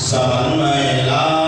समन्वय लाभ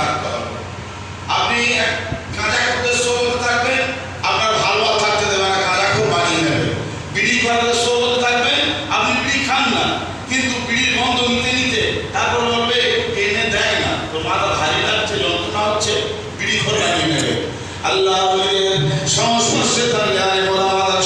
থাকতে হবে আপনি গাঁজা করতে সোবতে থাকবেন, আপনার ভালো থাকতে দেবে না গাঁজা খুব বানিয়ে নেবে। বিড়ি খাওয়াতে সোবতে থাকবেন, আপনি বিড়ি খান না, কিন্তু বিড়ির গন্ধ নিতে নিতে তারপর বলবে, এনে দেয় না। তো মাথা ভারী লাগছে, যন্ত্রণা হচ্ছে, বিড়ি ঘর বানিয়ে নেবে। আল্লাহ সংস্পর্শে তার জ্ঞানে বলা মাতার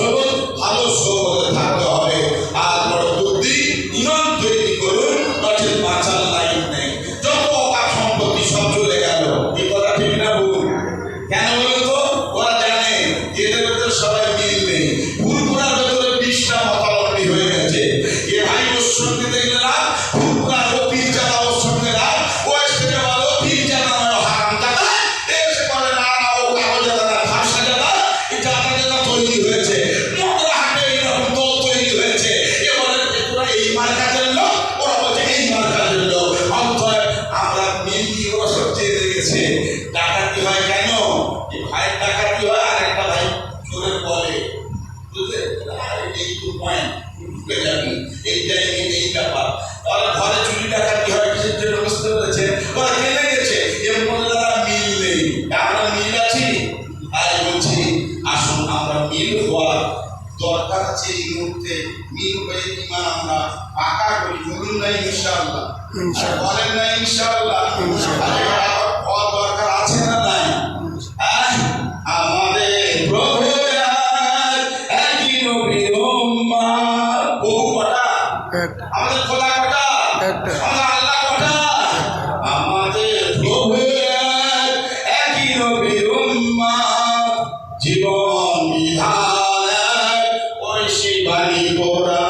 他们他们说过的，他们。আর এই তো পয়েন্ট ঢুকে যাবি এইটাই এই- এই ব্যাপার তাহলে ঘরে চুরি ডাকাতি হয় কিসের জন্য বুঝতে পেরেছে ওরা জেলে গেছে মধ্যে তারা মিল নেই আমরা মিল আছি আজ বলছি আসুন আমরা মিল হওয়ার দরকার আছে এই মুহূর্তে মিল হয়ে ইমান আমরা পাকা করি বলুন না ইনশাআল্লাহ। আর বলেন না ইনশাআল্লাহ আর দরকার আছে না? কটা একটা আমাদের প্রভু একই নবীর জীবন বিধান ঐশী বাণী শিবানী